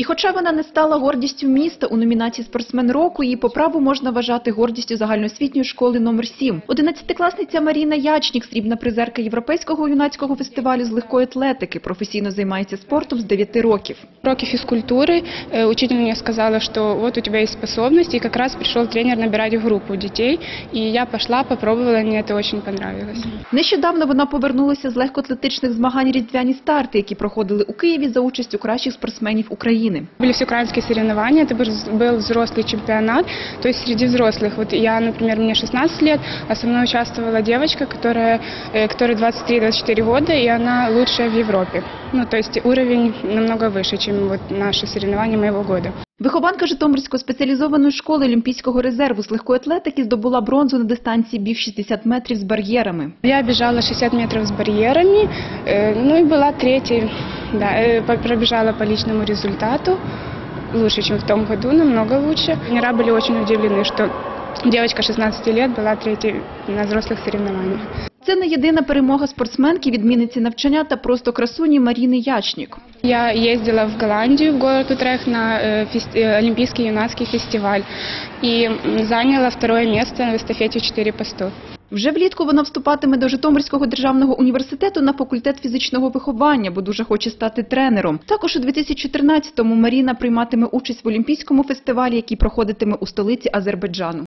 І хоча вона не стала гордістю міста у номінації «Спортсмен року», її по праву можна вважати гордістю загальноосвітньої школи номер 7. Одинадцятикласниця Маріна Ячнік, срібна призерка Європейського юнацького фестивалю з легкої атлетики, професійно займається спортом з 9 років. уроке физкультуры э, учитель мне сказала, что вот у тебя есть способности, и как раз пришел тренер набирать группу детей, и я пошла, попробовала, и мне это очень понравилось. Нещодавно вона повернулася з легкоатлетичних змагань «Різдвяні старти», які проходили у Києві за участю кращих спортсменів України. Были всеукраинские соревнования, это был- был взрослый чемпионат, то есть среди взрослых. Вот я, например, мне 16 лет, а со мной участвовала девочка, которая, э, которой 23-24 года, и она лучшая в Европе. Ну, то есть уровень намного выше, чем вот наши соревнования моего года. Вихованка Житомирської спеціалізованої школи Олімпійського резерву з легкої атлетики здобула бронзу на дистанції біг 60 метрів з бар'єрами. Я бежала 60 метров с барьерами, э, ну и была третьей, да, э, по- пробежала по личному результату, лучше, чем в том году, намного лучше. Тренера были очень удивлены, что девочка 16 лет была третьей на взрослых соревнованиях. Це не єдина перемога спортсменки, відмінниці навчання та просто красуні Маріни Ячнік. Я ездила в Голландию, в город Утрех, на э, фес- э, Олимпийский юнацкий фестиваль и м, заняла второе место в эстафете 4 по 100. Вже влітку вона вступатиме до Житомирського державного університету на факультет фізичного виховання, бо дуже хоче стати тренером. Також у 2014-му Маріна прийматиме участь в Олімпійському фестивалі, який проходитиме у столиці Азербайджану.